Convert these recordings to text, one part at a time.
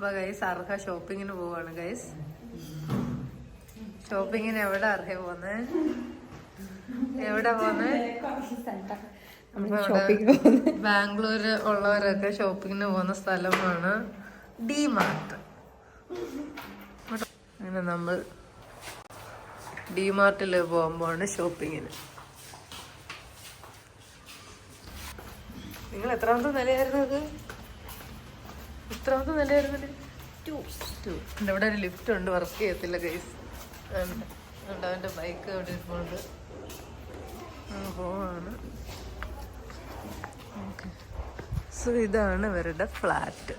അപ്പൊ ഗൈസ് അർഹ ഷോപ്പിങ്ങിന് പോവാണ് ഗൈസ് ഷോപ്പിങ്ങിന് എവിടെ അർഹ പോന്നെ? എവിടെ പോന്നെ? ബാംഗ്ലൂര് ഉള്ളവരൊക്കെ ഷോപ്പിങ്ങിന് പോകുന്ന സ്ഥലമാണ് ഡിമാർട്ട്. അങ്ങനെ നമ്മൾ ഡി മാർട്ടിൽ പോകുമ്പോഴാണ് ഷോപ്പിങ്ങിന് നിങ്ങൾ എത്രാമത്തെ നിലയായിരുന്നു ഇത്? എത്രാമത്തെ നിലയായിരുന്നു ടു ടു എന്റെ ഇവിടെ ഒരു ലിഫ്റ്റ് ഉണ്ട് വർക്ക് ചെയ്യത്തില്ല ഗൈസ് ഉണ്ട് അവന്റെ ബൈക്ക് അവിടെ ഇരിപ്പുണ്ട്. പോവാണ്. സോ ഇതാണ് ഇവരുടെ ഫ്ലാറ്റ്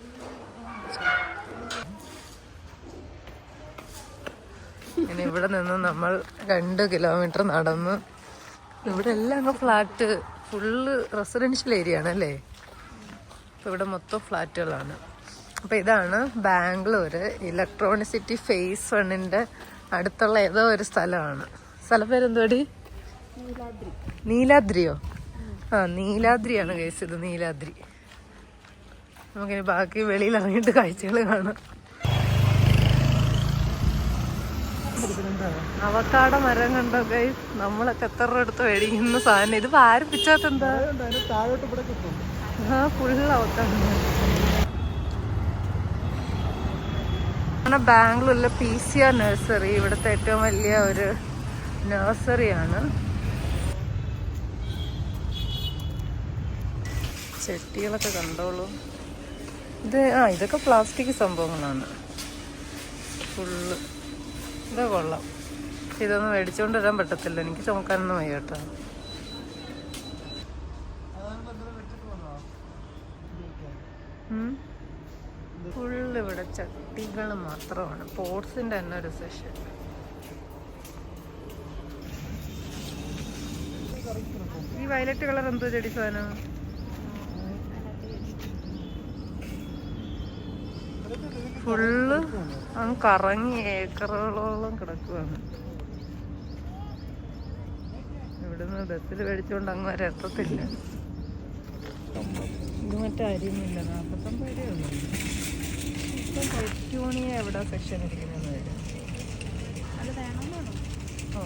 ഇനി ഇവിടെ നിന്ന് നമ്മൾ രണ്ട് കിലോമീറ്റർ നടന്ന് ഇവിടെ എല്ലാം അങ്ങ് ഫ്ലാറ്റ് ഫുള്ള് റെസിഡൻഷ്യൽ ഏരിയ ആണ് അല്ലേ? അപ്പൊ ഇവിടെ മൊത്തം ഫ്ലാറ്റുകളാണ് അപ്പൊ ഇതാണ് ബാംഗ്ലൂര് ഇലക്ട്രോണിസിറ്റി ഫേസ് വണ്ണിന്റെ അടുത്തുള്ള ഏതോ ഒരു സ്ഥലമാണ്. സ്ഥലം പേരെന്തോടി? നീലാദ്രിയോ? ആ നീലാദ്രിയാണ് കേസ് ഇത് നീലാദ്രി. നമുക്കിനി ബാക്കി വെളിയിൽ ഇറങ്ങിയിട്ട് കാഴ്ചകൾ കാണാം. അവക്കാട മരം കണ്ടോ ഗൈസ് നമ്മളൊക്കെ എത്ര അടുത്ത് എടുത്ത് മേടിക്കുന്ന സാധനം. ഇത് ആരും പിച്ചാത്തെന്താ ആ ഫുള്ള് അവക്കാട മരം ബാംഗ്ലൂരിലെ പി സി ആർ നഴ്സറി ഇവിടുത്തെ ഏറ്റവും വലിയ ഒരു നഴ്സറിയാണ് ചെട്ടികളൊക്കെ കണ്ടോളൂ. ഇത് ആ ഇതൊക്കെ പ്ലാസ്റ്റിക് സംഭവങ്ങളാണ്. ഫുള്ള്. ഇത് കൊള്ളാം. ഇതൊന്നും മേടിച്ചുകൊണ്ട് വരാൻ പറ്റത്തില്ല. എനിക്ക് ചുമക്കാനൊന്നും വയ്യ കേട്ടോ. ഇവിടെ ചട്ടികൾ മാത്രമാണ്. പോർട്സിന്റെ തന്നെ ഒരു സെഷൻ. ഈ വയലറ്റ് കളർ എന്തോ ചെടി സാധനം? ഫുള്ള് അങ്ങ് കറങ്ങി ഏക്കറുകളോളം കിടക്കുവാണ്. ഇവിടുന്ന് ബസ്സിൽ മേടിച്ചുകൊണ്ട് അങ്ങ് വരെ എത്തത്തില്ല ഇത് മറ്റേ അരിയുന്നില്ല നാൽപ്പത്തൊമ്പത് പെറ്റൂണിയ എവിടെ സെക്ഷൻ ഇരിക്കുന്നത്? ഓ.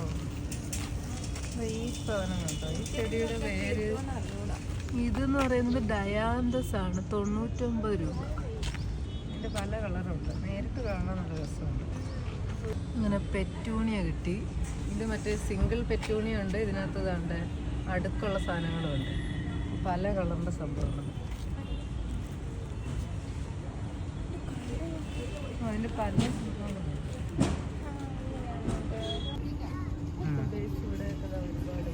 ഈ സാധനം കേട്ടോ ഈ ചെടിയുടെ പേര് ഇതെന്ന് പറയുന്നത് ഡയാന്തസ് ആണ്. തൊണ്ണൂറ്റൊമ്പത് രൂപ. ഇതിന്റെ പല കളറുണ്ട്. നേരിട്ട് കാണാൻ നല്ല രസമുണ്ട്. ഇങ്ങനെ പെറ്റൂണിയ കിട്ടി. ഇത് മറ്റേ സിംഗിൾ പെറ്റൂണിയ ഉണ്ട് ഇതിനകത്ത് കണ്ട് അടുക്കുള്ള സാധനങ്ങളുണ്ട്. പല കളറിന്റെ സംഭവങ്ങൾ അതിന്റെ പല ദാ ഒരുപാട്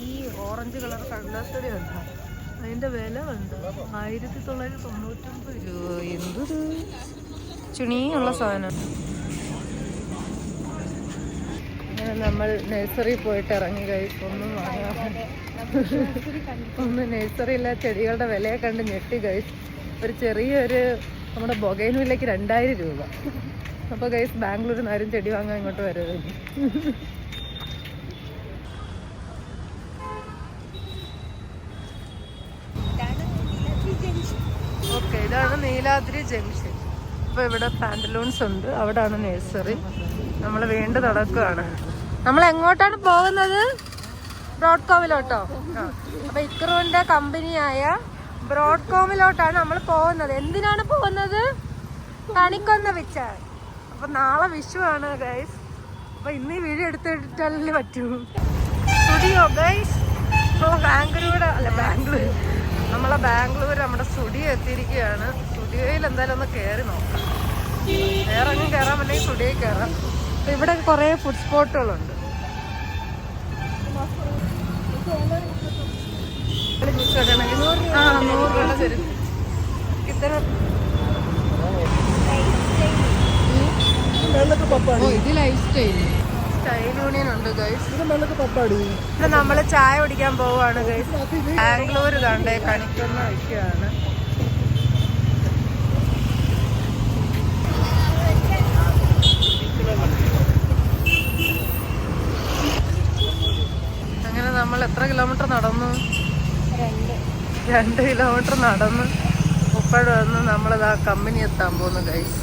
ഈ ഓറഞ്ച് കളർ കടലാസടി കണ്ടോ? അതിന്റെ വില കണ്ടോ? ആയിരത്തി തൊള്ളായിരത്തി തൊണ്ണൂറ്റൊമ്പത് രൂപ. എന്തൊരു ചുണിയുള്ള സാധനം. നമ്മൾ നഴ്സറി പോയിട്ട് ഇറങ്ങി കഴിച്ചു ഒന്നും ഒന്ന് നഴ്സറിയിലെ ചെടികളുടെ വിലയെ കണ്ട് ഞെട്ടി കഴിച്ചു ഒരു ചെറിയൊരു നമ്മുടെ ബൊഗൈനുവിലേക്ക് രണ്ടായിരം രൂപ. അപ്പോൾ ഗൈസ് ബാംഗ്ലൂരിൽ നിന്ന് ആരും ചെടി വാങ്ങാൻ ഇങ്ങോട്ട് വരരുത്. ഓക്കെ ഇതാണ് നീലാദ്രി ജംഗ്ഷൻ. അപ്പോൾ ഇവിടെ പാന്റലൂൺസ് ഉണ്ട്. അവിടാണ് നഴ്സറി നമ്മൾ വീണ്ടും നടക്കുകയാണ്. നമ്മൾ എങ്ങോട്ടാണ് പോകുന്നത്? ബ്രോഡ്കോമിലോട്ടോ. അപ്പൊ ഇക്രുവിന്റെ കമ്പനിയായ ബ്രോഡ്കോമിലോട്ടാണ് നമ്മൾ പോകുന്നത്. എന്തിനാണ് പോകുന്നത്? കണിക്കൊന്ന വെച്ച അപ്പൊ നാളെ വിഷു ആണ് ഗൈസ് അപ്പൊ ഇന്ന് ഈ വീഡിയോ എടുത്തിട്ടല്ലേ പറ്റൂ. സ്റ്റുഡിയോ ഗൈസ് നമ്മളെ ബാംഗ്ലൂർ അല്ല ബാംഗ്ലൂർ നമ്മളെ ബാംഗ്ലൂർ നമ്മുടെ സ്റ്റുഡിയോ എത്തിയിരിക്കുകയാണ്. സ്റ്റുഡിയോയിൽ എന്തായാലും ഒന്ന് കയറി നോക്കാം. വേറെ ഒന്നും കയറാൻ പറ്റില്ലെങ്കിൽ സ്റ്റുഡിയോയിൽ കയറാം ഇവിടെ കുറേ ഫുഡ് സ്പോട്ടുകളുണ്ട് ഇത് നമ്മൾ ചായ കുടിക്കാൻ പോവാണ് ഗൈസ് ബാംഗ്ലൂർ കണ്ടേ കണിക്കുന്ന വയ്ക്കുകയാണ് അങ്ങനെ നമ്മൾ എത്ര കിലോമീറ്റർ നടന്നു? രണ്ട് കിലോമീറ്റർ നടന്ന് ഉപ്പഴ വന്ന് നമ്മളിതാ കമ്പനി എത്താൻ പോകുന്നു ഗൈസ്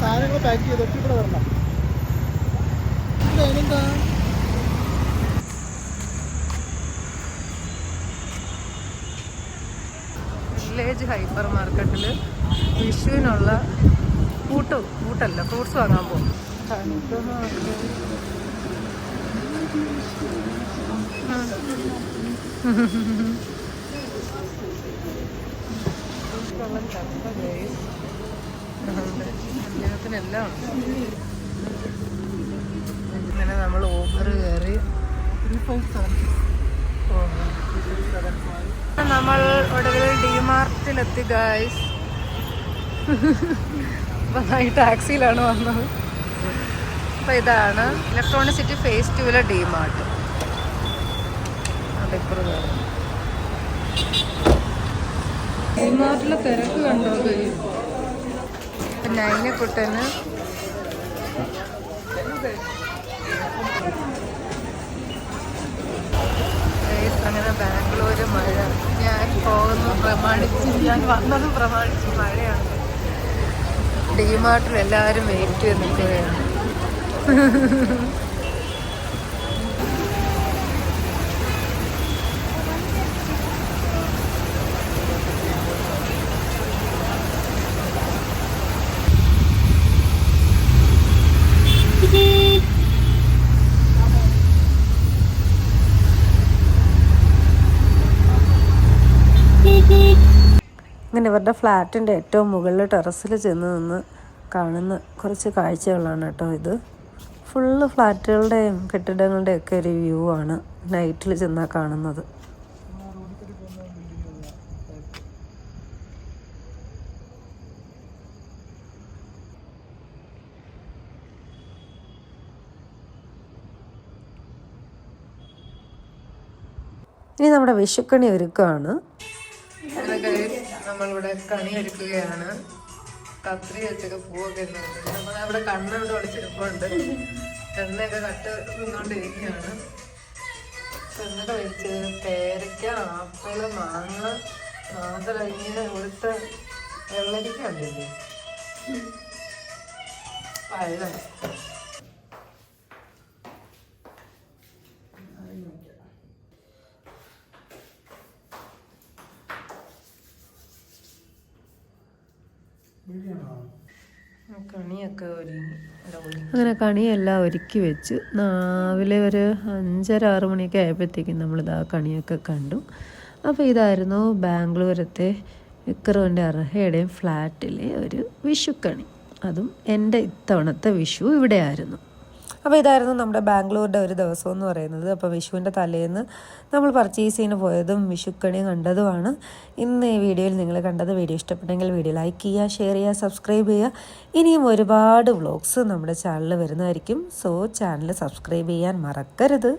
സാധനങ്ങൾ പാക്ക് ചെയ്തിട്ട് ഇവിടെ വരണം ഇവിടെ അതിനെന്താ വില്ലേജ് ഹൈപ്പർ മാർക്കറ്റിൽ വിഷുവിനുള്ള കൂട്ട് കൂട്ടല്ല ഫ്രൂട്ട്സ് വാങ്ങാൻ പോകും കല്യാണത്തിനെല്ലാം ഉണ്ട്. ഇങ്ങനെ നമ്മൾ ഓഫർ കയറി നമ്മൾ ഒടുവിൽ ഡിമാർട്ടിലെത്തി ഗായ്സ് നന്നായി ടാക്സിയിലാണ് വന്നത്. അപ്പൊ ഇതാണ് ഇലക്ട്രോണിക് സിറ്റി ഫേസ് ടുവിലെ ഡിമാർട്ട് ഡിമാർട്ടിലെ തിരക്ക് കണ്ടോ പിന്നെ അതിനെക്കുട്ടന് പ്രമാണിച്ച് ഞാൻ വന്നത് പ്രമാണിച്ച് മഴയാണ്. ഡിമാർട്ടിൽ എല്ലാവരും വെയിറ്റ് ചെയ്ത് നിൽക്കുകയാണ് അങ്ങനെ ഇവരുടെ ഫ്ലാറ്റിന്റെ ഏറ്റവും മുകളിൽ ടെറസിൽ ചെന്ന് നിന്ന് കാണുന്ന കുറച്ച് കാഴ്ചകളാണ് കേട്ടോ ഇത്. ഫുള്ള് ഫ്ലാറ്റുകളുടെയും കെട്ടിടങ്ങളുടെയും ഒക്കെ ഒരു വ്യൂ ആണ് നൈറ്റിൽ ചെന്നാൽ കാണുന്നത്. ഇനി നമ്മുടെ വിഷുക്കണി ഒരുക്കമാണ് നമ്മളിവിടെ കണി ഒരുക്കുകയാണ് കത്രി വെച്ചൊക്കെ പൂവൊക്കെ നമ്മളവിടെ കണ്ണവിടെ ഒളിച്ചിരിപ്പുണ്ട്. എണ്ണയൊക്കെ കട്ട് നിന്നുകൊണ്ടിരിക്കുകയാണ് എണ്ണയുടെ വെച്ച് പേരയ്ക്ക ആപ്പിൾ മാങ്ങ മാത്രം ഇങ്ങനെ ഇവിടുത്തെ വെള്ളരിക്ക ഉണ്ടല്ലേ കണിയൊക്കെ ഒരുങ്ങി അങ്ങനെ കണിയെല്ലാം ഒരുക്കി വെച്ച് രാവിലെ ഒരു അഞ്ചര ആറ് മണിയൊക്കെ ആയപ്പോഴത്തേക്കും നമ്മളിതാ കണിയൊക്കെ കണ്ടു. അപ്പോൾ ഇതായിരുന്നു ബാംഗ്ലൂരത്തെ വിക്രമിന്റെ അർഹയുടെയും ഫ്ലാറ്റിലെ ഒരു വിഷുക്കണി. അതും എന്റെ ഇത്തവണത്തെ വിഷു ഇവിടെയായിരുന്നു. അപ്പോൾ ഇതായിരുന്നു നമ്മുടെ ബാംഗ്ലൂരിന്റെ ഒരു ദിവസം എന്ന് പറയുന്നത്. അപ്പോൾ വിഷുവിന്റെ തലേന്ന് നമ്മൾ പർച്ചേസ് ചെയ്യുന്ന പോയതും വിഷുക്കണി കണ്ടതുമാണ്. ഇന്ന് ഈ വീഡിയോയിൽ നിങ്ങൾ കണ്ടത് വീഡിയോ ഇഷ്ടപ്പെട്ടെങ്കിൽ വീഡിയോ ലൈക്ക് ചെയ്യുക ഷെയർ ചെയ്യുക സബ്സ്ക്രൈബ് ചെയ്യുക. ഇനിയും ഒരുപാട് വ്ളോഗ്സ് നമ്മുടെ ചാനലിൽ വരുന്നതായിരിക്കും. സോ ചാനൽ സബ്സ്ക്രൈബ് ചെയ്യാൻ മറക്കരുത്.